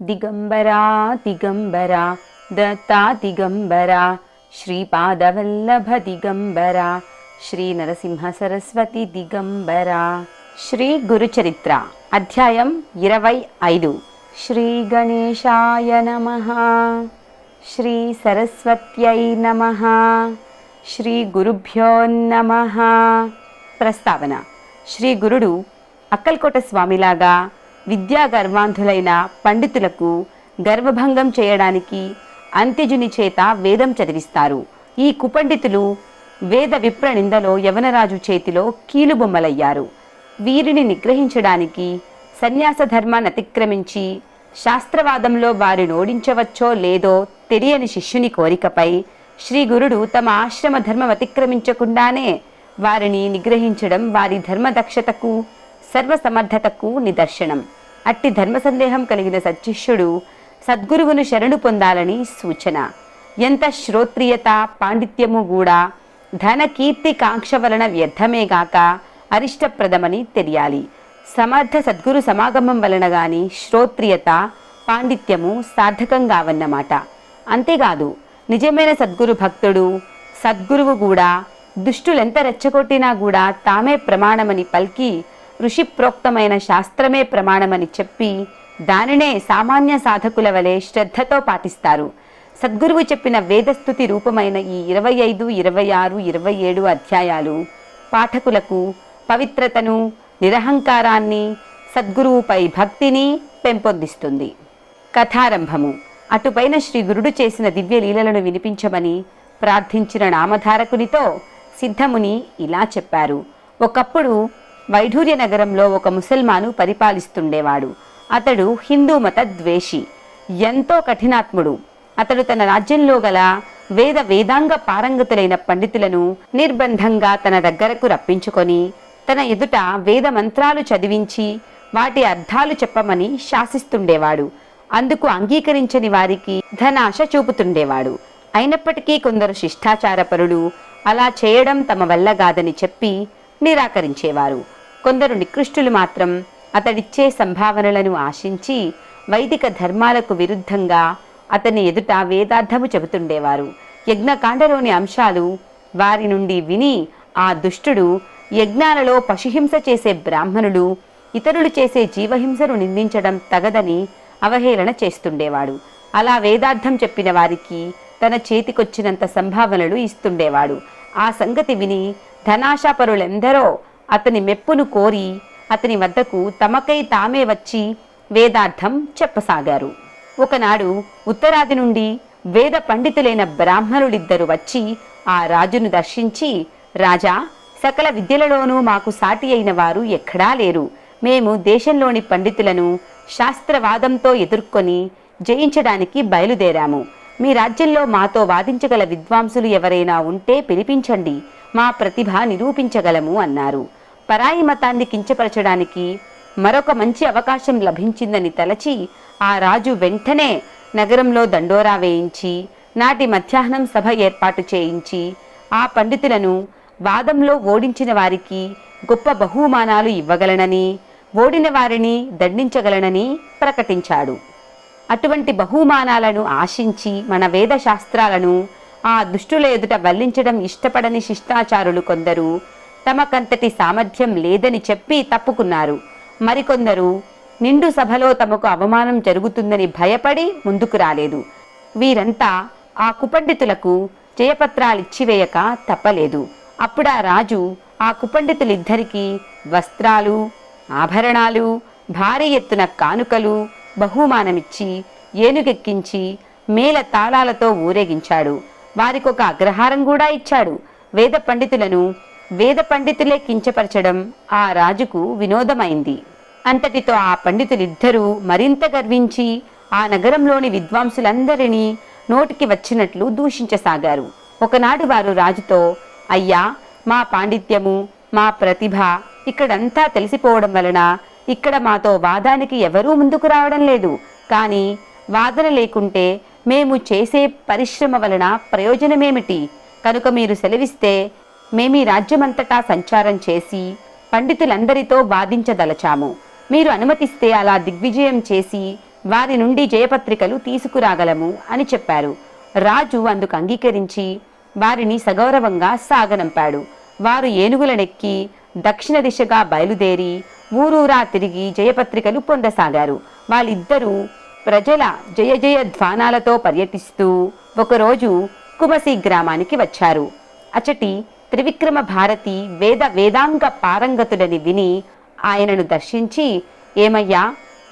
దిగంబరా దిగంబరా దత్తా దిగంబరా శ్రీపాదవల్లభ దిగంబరా శ్రీ నరసింహ సరస్వతి దిగంబరా శ్రీ గురుచరిత్ర అధ్యాయం ఇరవై ఐదు శ్రీ గణేశాయ నమ శ్రీ సరస్వత్యై నమ శ్రీ గురుభ్యో నమ ప్రస్తావన శ్రీ గురుడు అక్కల్కోట స్వామిలాగా విద్యా గర్వాంధులైన పండితులకు గర్వభంగం చేయడానికి అంత్యజుని చేత వేదం చదివిస్తారు. ఈ కుపండితులు వేద విప్ర నిందలో యవనరాజు చేతిలో కీలుబొమ్మలయ్యారు. వీరిని నిగ్రహించడానికి సన్యాస ధర్మాన్ని అతిక్రమించి శాస్త్రవాదంలో వారిని ఓడించవచ్చో లేదో తెలియని శిష్యుని కోరికపై శ్రీ గురుడు తమ ఆశ్రమ ధర్మం అతిక్రమించకుండానే వారిని నిగ్రహించడం వారి ధర్మదక్షతకు సర్వసమర్థతకు నిదర్శనం. అట్టి ధర్మ సందేహం కలిగిన సత్శిష్యుడు సద్గురువును శరణు పొందాలని సూచన. ఎంత శ్రోత్రియత పాండిత్యము కూడా ధన కీర్తి కాంక్ష వలన వ్యర్థమేగాక అరిష్టప్రదమని తెలియాలి. సమర్థ సద్గురు సమాగమం వలన గాని శ్రోత్రియత పాండిత్యము సార్థకం కావన్నమాట అంతేకాదు నిజమైన సద్గురు భక్తుడు సద్గురువు కూడా దుష్టులెంత రెచ్చగొట్టినా కూడా తామే ప్రమాణమని పలికి ఋషి ప్రోక్తమైన శాస్త్రమే ప్రమాణమని చెప్పి దానినే సామాన్య సాధకుల వలె శ్రద్ధతో పాటిస్తారు. సద్గురువు చెప్పిన వేదస్థుతి రూపమైన ఈ ఇరవై ఐదు ఇరవై ఆరు ఇరవై ఏడు అధ్యాయాలు పాఠకులకు పవిత్రతను నిరహంకారాన్ని సద్గురువుపై భక్తిని పెంపొందిస్తుంది. కథారంభము. అటుపైన శ్రీ గురుడు చేసిన దివ్య లీలలను వినిపించమని ప్రార్థించిన నామధారకునితో సిద్ధముని ఇలా చెప్పారు. ఒకప్పుడు వైఢూర్య నగరంలో ఒక ముసల్మాను పరిపాలిస్తుండేవాడు. అతడు హిందూ మత ద్వేషి. ఎంతో కఠినాత్ముడు. అతడు తన రాజ్యంలో గల వేద వేదాంగ పారంగతులైన పండితులను నిర్బంధంగా తన దగ్గరకు రప్పించుకొని తన ఎదుట వేద మంత్రాలు చదివించి వాటి అర్థాలు చెప్పమని శాసిస్తుండేవాడు. అందుకు అంగీకరించని వారికి ధనాశ చూపుతుండేవాడు. అయినప్పటికీ కొందరు శిష్టాచారపరులు అలా చేయడం తమ వల్ల కాదని చెప్పి నిరాకరించేవారు. కొందరు నికృష్టులు మాత్రం అతడిచ్చే సంభావనలను ఆశించి వైదిక ధర్మాలకు విరుద్ధంగా అతని ఎదుట వేదార్థము చెబుతుండేవారు. యజ్ఞకాండలోని అంశాలు వారి నుండి విని ఆ దుష్టుడు యజ్ఞాలలో పశుహింస చేసే బ్రాహ్మణులు ఇతరులు చేసే జీవహింసను నిందించడం తగదని అవహేళన చేస్తుండేవాడు. అలా వేదార్థం చెప్పిన వారికి తన చేతికొచ్చినంత సంభావనలు ఇస్తుండేవాడు. ఆ సంగతి విని ధనాశాపరులెందరో అతని మెప్పును కోరి అతని వద్దకు తమకై తామే వచ్చి వేదార్థం చెప్పసాగారు. ఒకనాడు ఉత్తరాది నుండి వేద పండితులైన బ్రాహ్మణులిద్దరు వచ్చి ఆ రాజును దర్శించి రాజా సకల విద్యలలోనూ మాకు సాటి అయిన వారు ఎక్కడా లేరు. మేము దేశంలోని పండితులను శాస్త్రవాదంతో ఎదుర్కొని జయించడానికి బయలుదేరాము. మీ రాజ్యంలో మాతో వాదించగల విద్వాంసులు ఎవరైనా ఉంటే పిలిపించండి. మా ప్రతిభ నిరూపించగలము అన్నారు. పరాయి మతాన్ని కించపరచడానికి మరొక మంచి అవకాశం లభించిందని తలచి ఆ రాజు వెంటనే నగరంలో దండోరా వేయించి నాటి మధ్యాహ్నం సభ ఏర్పాటు చేయించి ఆ పండితులను వాదంలో ఓడించిన వారికి గొప్ప బహుమానాలు ఇవ్వగలనని ఓడిన వారిని దండించగలనని ప్రకటించాడు. అటువంటి బహుమానాలను ఆశించి మన వేద శాస్త్రాలను ఆ దుష్టుల ఎదుట వల్లించడం ఇష్టపడని శిష్టాచారులు కొందరు తమకంతటి సామర్థ్యం లేదని చెప్పి తప్పుకున్నారు. మరికొందరు నిండు సభలో తమకు అవమానం జరుగుతుందని భయపడి ముందుకు రాలేదు. వీరంతా ఆ కుపండితులకు జయపత్రాలిచ్చివేయక తప్పలేదు. అప్పుడా రాజు ఆ కుపండితులిద్దరికీ వస్త్రాలు ఆభరణాలు భారీ ఎత్తున కానుకలు బహుమానమిచ్చి ఏనుగెక్కించి మేల తాళాలతో ఊరేగించాడు. వారికొక అగ్రహారం కూడా ఇచ్చాడు. వేద పండితులను వేద పండితులే కించపరచడం ఆ రాజుకు వినోదమైంది. అంతటితో ఆ పండితులిద్దరూ మరింత గర్వించి ఆ నగరంలోని విద్వాంసులందరినీ నోటికి వచ్చినట్లు దూషించసాగారు. ఒకనాడు వారు రాజుతో అయ్యా మా పాండిత్యము మా ప్రతిభ ఇక్కడంతా తెలిసిపోవడం వలన ఇక్కడ మాతో వాదానికి ఎవరూ ముందుకు రావడం లేదు. కానీ వాదన లేకుంటే మేము చేసే పరిశ్రమ వలన ప్రయోజనమేమిటి? కనుక మీరు సెలవిస్తే మేమీ రాజ్యమంతటా సంచారం చేసి పండితులందరితో వాదించదలచాము. మీరు అనుమతిస్తే అలా దిగ్విజయం చేసి వారి నుండి జయపత్రికలు తీసుకురాగలము అని చెప్పారు. రాజు అందుకు అంగీకరించి వారిని సగౌరవంగా సాగనంపాడు. వారు ఏనుగులనెక్కి దక్షిణ దిశగా బయలుదేరి ఊరూరా తిరిగి జయపత్రికలు పొందసాగారు. వాళ్ళిద్దరూ ప్రజల జయ జయ ధ్వానాలతో పర్యటిస్తూ ఒకరోజు కుమసి గ్రామానికి వచ్చారు. అచటి త్రివిక్రమ భారతి వేద వేదాంగ పారంగతుడని విని ఆయనను దర్శించి ఏమయ్యా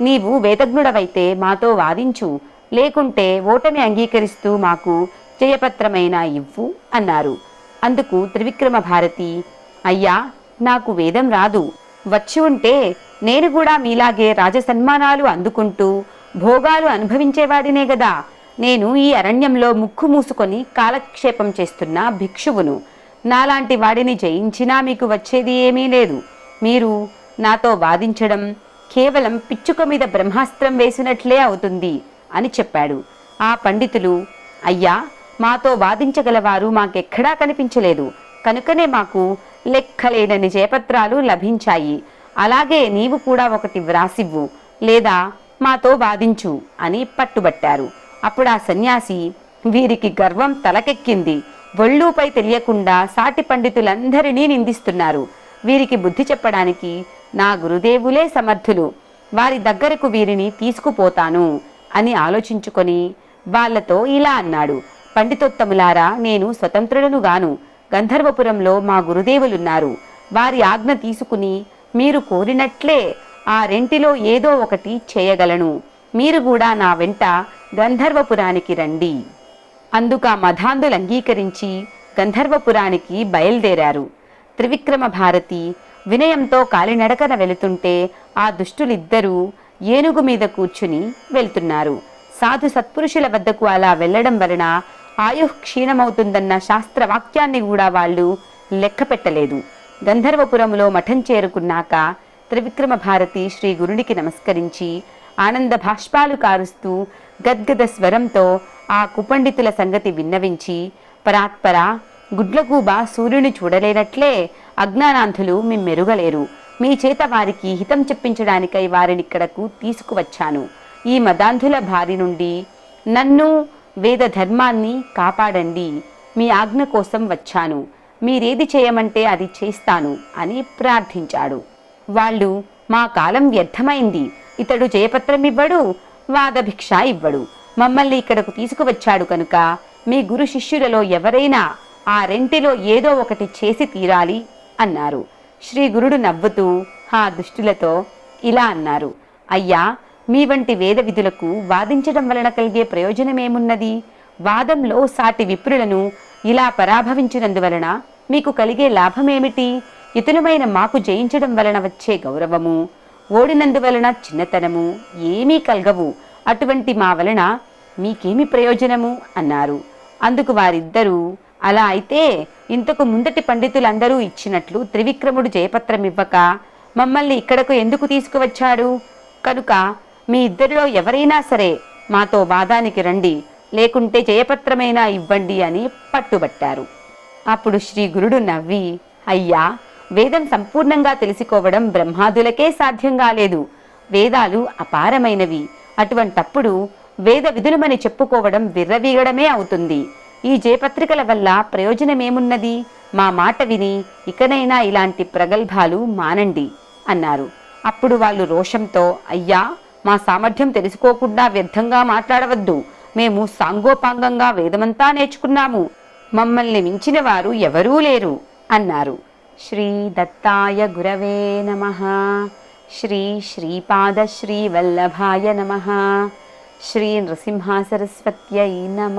నీవు వేదజ్ఞుడవైతే మాతో వాదించు లేకుంటే ఓటమి అంగీకరిస్తూ మాకు జయపత్రమైన ఇవ్వు అన్నారు. అందుకు త్రివిక్రమ భారతి అయ్యా నాకు వేదం రాదు. వచ్చి ఉంటే నేను కూడా మీలాగే రాజసన్మానాలు అందుకుంటూ భోగాలు అనుభవించేవాడినే గదా. నేను ఈ అరణ్యంలో ముక్కు మూసుకొని కాలక్షేపం చేస్తున్న భిక్షువును. నాలాంటి వాడిని జయించినా మీకు వచ్చేది ఏమీ లేదు. మీరు నాతో వాదించడం కేవలం పిచ్చుక మీద బ్రహ్మాస్త్రం వేసినట్లే అవుతుంది అని చెప్పాడు. ఆ పండితులు అయ్యా మాతో వాదించగలవారు మాకెక్కడా కనిపించలేదు. కనుకనే మాకు లెక్కలేనని జయపత్రాలు లభించాయి. అలాగే నీవు కూడా ఒకటి వ్రాసివ్వు లేదా మాతో వాదించు అని పట్టుబట్టారు. అప్పుడు ఆ సన్యాసి వీరికి గర్వం తలకెక్కింది. ఒళ్ళూపై తెలియకుండా సాటి పండితులందరినీ నిందిస్తున్నారు. వీరికి బుద్ధి చెప్పడానికి నా గురుదేవులే సమర్థులు. వారి దగ్గరకు వీరిని తీసుకుపోతాను అని ఆలోచించుకొని వాళ్ళతో ఇలా అన్నాడు. పండితోత్తములారా నేను స్వతంత్రులను గాను గంధర్వపురంలో మా గురుదేవులున్నారు. వారి ఆజ్ఞ తీసుకుని మీరు కోరినట్లే ఆ రెంటిలో ఏదో ఒకటి చేయగలను. మీరు కూడా నా వెంట గంధర్వపురానికి రండి. అందుక మధాంధులు అంగీకరించి గంధర్వపురానికి బయలుదేరారు. త్రివిక్రమ భారతి వినయంతో కాలినడకన వెళుతుంటే ఆ దుష్టులిద్దరూ ఏనుగు మీద కూర్చుని వెళ్తున్నారు. సాధు సత్పురుషుల వద్దకు అలా వెళ్ళడం వలన ఆయుః క్షీణమవుతుందన్న శాస్త్రవాక్యాన్ని కూడా వాళ్ళు లెక్క పెట్టలేదు గంధర్వపురంలో మఠం చేరుకున్నాక త్రివిక్రమ భారతి శ్రీ గురునికి నమస్కరించి ఆనంద భాష్పాలు కారుస్తూ గద్గద స్వరంతో ఆ కుపండితుల సంగతి విన్నవించి పరాత్పర గుడ్లగూబ సూర్యుని చూడలేనట్లే అజ్ఞానాంధులు మెరుగలేరు మీ చేత వారికి హితం చెప్పించడానికై వారినిక్కడకు తీసుకువచ్చాను. ఈ మదాంధుల భారి నుండి నన్ను వేద ధర్మాన్ని కాపాడండి. మీ ఆజ్ఞ కోసం వచ్చాను. మీరేది చేయమంటే అది చేస్తాను అని ప్రార్థించాడు. వాళ్ళు మా కాలం వ్యర్థమైంది. ఇతడు జయపత్రం ఇవ్వడు వాదభిక్ష ఇవ్వడు. మమ్మల్ని ఇక్కడకు తీసుకువచ్చాడు కనుక మీ గురు శిష్యులలో ఎవరైనా ఆ రెంటిలో ఏదో ఒకటి చేసి తీరాలి అన్నారు. శ్రీ గురుడు నవ్వుతూ ఆ దుష్టులతో ఇలా అన్నారు. అయ్యా మీ వంటి వేద విధులకు వాదించడం వలన కలిగే ప్రయోజనమేమున్నది? వాదంలో సాటి విప్రులను ఇలా పరాభవించినందువలన మీకు కలిగే లాభమేమిటి? ఇతనుమైన మాకు జయించడం వలన వచ్చే గౌరవము ఓడినందువలన చిన్నతనము ఏమీ కలగవు. అటువంటి మా వలన మీకేమి ప్రయోజనము? అన్నారు. అందుకు వారిద్దరూ అలా అయితే ఇంతకు ముందటి పండితులందరూ ఇచ్చినట్లు త్రివిక్రముడు జయపత్రమివ్వక మమ్మల్ని ఇక్కడకు ఎందుకు తీసుకువచ్చాడు? కనుక మీ ఇద్దరిలో ఎవరైనా సరే మాతో వాదానికి రండి లేకుంటే జయపత్రమైనా ఇవ్వండి అని పట్టుబట్టారు. అప్పుడు శ్రీ గురుడు నవ్వి అయ్యా వేదం సంపూర్ణంగా తెలుసుకోవడం బ్రహ్మాదులకే సాధ్యం కాలేదు వేదాలు అపారమైనవి. అటువంటప్పుడు వేద విధులమని చెప్పుకోవడం విర్రవీగడమే అవుతుంది. ఈ జయపత్రికల వల్ల ప్రయోజనమేమున్నది? మా మాట విని ఇకనైనా ఇలాంటి ప్రగల్భాలు మానండి అన్నారు. అప్పుడు వాళ్ళు రోషంతో అయ్యా మా సామర్థ్యం తెలుసుకోకుండా వ్యర్థంగా మాట్లాడవద్దు. మేము సాంగోపాంగంగా వేదమంతా నేర్చుకున్నాము. మమ్మల్ని మించిన వారు ఎవరూ లేరు అన్నారు. శ్రీ దత్తాయ గురవే నమ. శ్రీ శ్రీపాద వల్లభాయ నమ. శ్రీ నృసింహ సరస్వత్యై నమ.